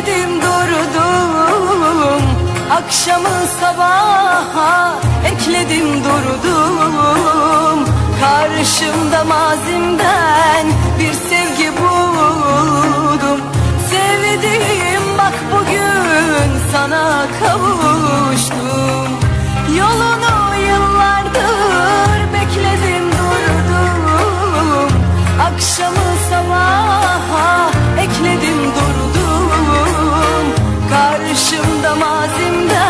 Yürüdüm durdum. Akşamı sabaha Ekledim durdum. Karşımda mazimden Başımda mazimde.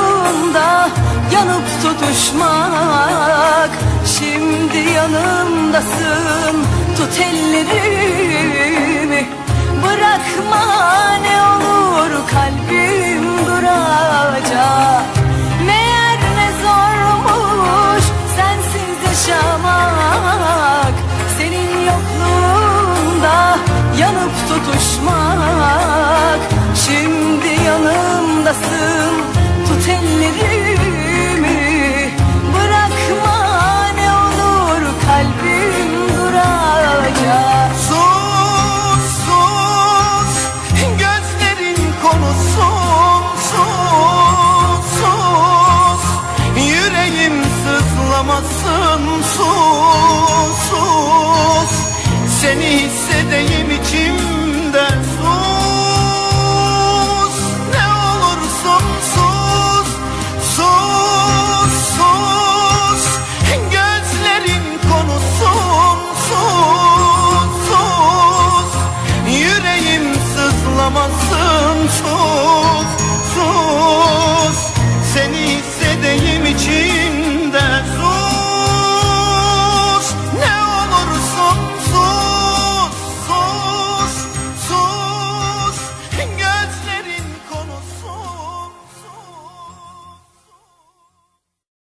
yanımda yanıp tutuşmak. Şimdi yanımdasın tut ellerimi. Bırakma ne olur kalbim duracak. Meğer ne zormuş sensiz yaşamak. Senin yokluğunda yanıp tutuşmak. Şimdi yanımdasın telleri